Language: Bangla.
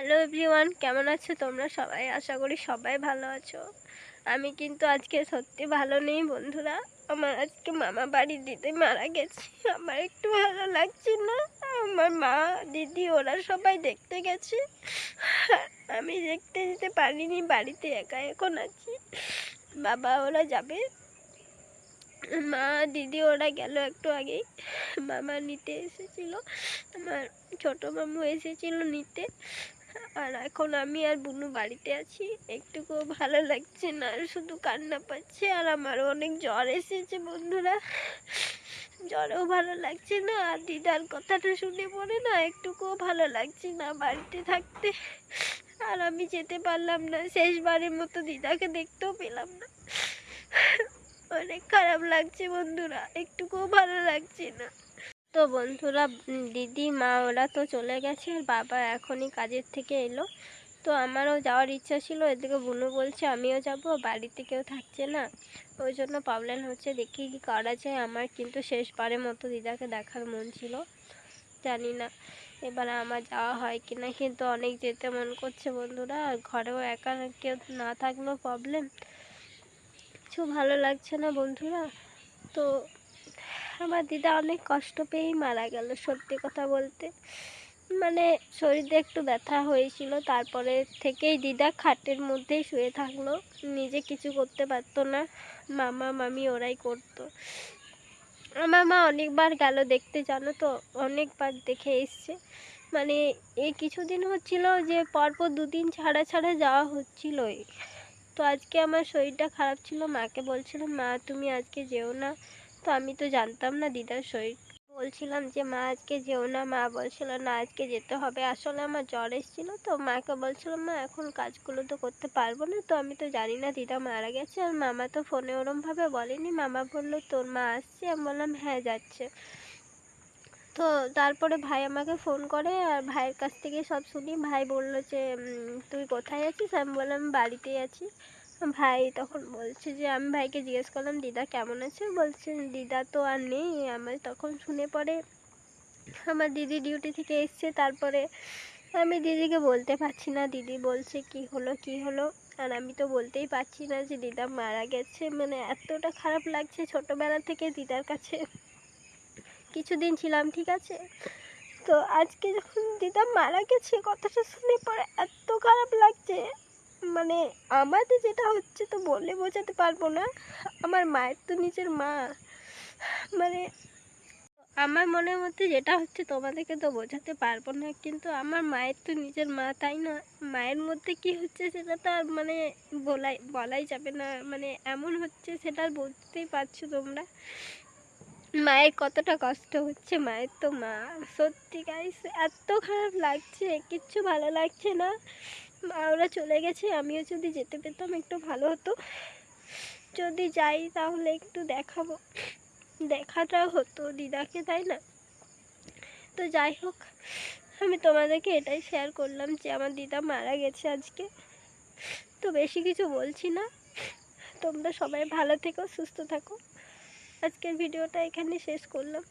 হ্যালো এভরিওয়ান কেমন আছো তোমরা সবাই? আশা করি সবাই ভালো আছো। আমি কিন্তু আজকে সত্যি ভালো নেই বন্ধুরা। আমার আজকে মামা বাড়ি দিদি মারা গেছে। আমার একটু ভালো লাগছে না। আমার মা, দিদি, ওরা সবাই দেখতে গেছে। আমি দেখতে যেতে পারিনি, বাড়িতে একা এখন আছি। বাবা ওরা যাবে। মা, দিদি ওরা গেল একটু আগেই। মামা নিতে এসেছিল। আমার ছোট মামু এসেছিল নিতে। আর এখন আমি আর বুনু বাড়িতে আছি। একটুকু ভালো লাগছে না, আর শুধু কান্না পাচ্ছে, আর আমারও অনেক জ্বর এসেছে বন্ধুরা। জ্বরেও ভালো লাগছে না, আর দিদার কথাটা শুনে পড়ে না একটুকুও ভালো লাগছে না বাড়িতে থাকতে। আর আমি যেতে পারলাম না, শেষবারের মতো দিদাকে দেখতেও পেলাম না। অনেক খারাপ লাগছে বন্ধুরা, একটুকুও ভালো লাগছে না। তো বন্ধুরা, দিদি, মা, ওরা তো চলে গেছে বাবা এখনই কাজের থেকে এলো। তো আমারও যাওয়ার ইচ্ছা ছিল, এদিকে বুনু বলছে আমিও যাব, বাড়িতে কেউ থাকছে না। ওই জন্য প্রবলেম হচ্ছে, দেখি কি করা যায়। আমার কিন্তু শেষবারের মতো দিদাকে দেখার মন ছিল, জানি না এবার আমার যাওয়া হয় কি না কিন্তু অনেক যেতে মন করছে বন্ধুরা ঘরেও একা কেউ না থাকলেও প্রবলেম কিছু ভালো লাগছে না বন্ধুরা, তো আমার দিদা অনেক কষ্ট পেয়েই মারা গেল, সত্যি কথা বলতে। মানে শরীরে একটু ব্যথা হয়েছিল, তারপরে থেকেই দিদা খাটের মধ্যেই শুয়ে থাকল। নিজে কিছু করতে পারতো না, মামা, মামি ওরাই করতো। আমার মা অনেকবার গেল দেখতে, জানো তো, অনেকবার দেখে এসছে। মানে এই কিছুদিন হচ্ছিল যে পরপর দুদিন ছাড়া ছাড়া যাওয়া হচ্ছিলোই। তো আজকে আমার শরীরটা খারাপ ছিল, মাকে বলছিলাম, মা, তুমি আজকে যেও না। তো আমি তো জানতাম না দিদার শরীর। বলছিলাম যে, মা, আজকে যেও না। মা বলছিল, না, আজকে যেতে হবে। আসলে আমার জ্বর এসেছিল তো মাকে বলছিলাম, মা, এখন কাজগুলো তো করতে পারব না। তো আমি তো জানি না দিদা মারা গেছে আর মামা তো ফোনে ওরমভাবে বলেনি। মামা বলল, তোর মা আসছে? আমি বললাম হ্যাঁ যাচ্ছে। তো তারপরে ভাই আমাকে ফোন করে আর ভাইয়ের কাছ থেকে সব শুনি। ভাই বলল যে তুই কোথায় আছিস? আমি বললাম, বাড়িতেই আছি। ভাই তখন বলছে যে, আমি ভাইকে জিজ্ঞেস করলাম, দিদা কেমন আছে? বলছে, দিদা তো আর নেই। আমার তখন শুনে পরে আমার দিদি ডিউটি থেকে এসছে। তারপরে আমি দিদিকে বলতে পারছি না। দিদি বলছে, কি হলো কি হলো? আর আমি তো বলতেই পারছি না যে, দিদা মারা গেছে। মানে এতটা খারাপ লাগছে ছোটোবেলা থেকে দিদার কাছে। কিছুদিন ছিলাম, ঠিক আছে? তো আজকে যখন দিদা মারা গেছে, কথাটা শুনে পরে এত মানে আমাদের যেটা হচ্ছে তো বলে বোঝাতে পারব না। আমার মায়ের তো নিজের মা। মানে আমার মনের মধ্যে যেটা হচ্ছে তোমাদেরকে তো বোঝাতে পারব না, কিন্তু আমার মায়ের তো নিজের মা, তাই না? মায়ের মধ্যে কি হচ্ছে সেটা তো আর মানে বলাই বলাই যাবে না। মানে এমন হচ্ছে সেটা আর বুঝতেই পারছ তোমরা। মায়ের কতটা কষ্ট হচ্ছে, মায়ের তো মা। সত্যি গাইস এত খারাপ লাগছে, কিচ্ছু ভালো লাগছে না। মা ওরা চলে গেছে, আমিও যদি যেতে পেতাম একটু ভালো হতো। যদি যাই তাহলে একটু দেখাবো। দেখাটা হতো দিদাকে, তাই না? তো যাই হোক, আমি তোমাদেরকে এটাই শেয়ার করলাম যে আমার দিদা মারা গেছে আজকে। তো বেশি কিছু বলছি না। তোমরা সবাই ভালো থেকো, সুস্থ থাকো। আজকের ভিডিওটা এখানে শেষ করলাম।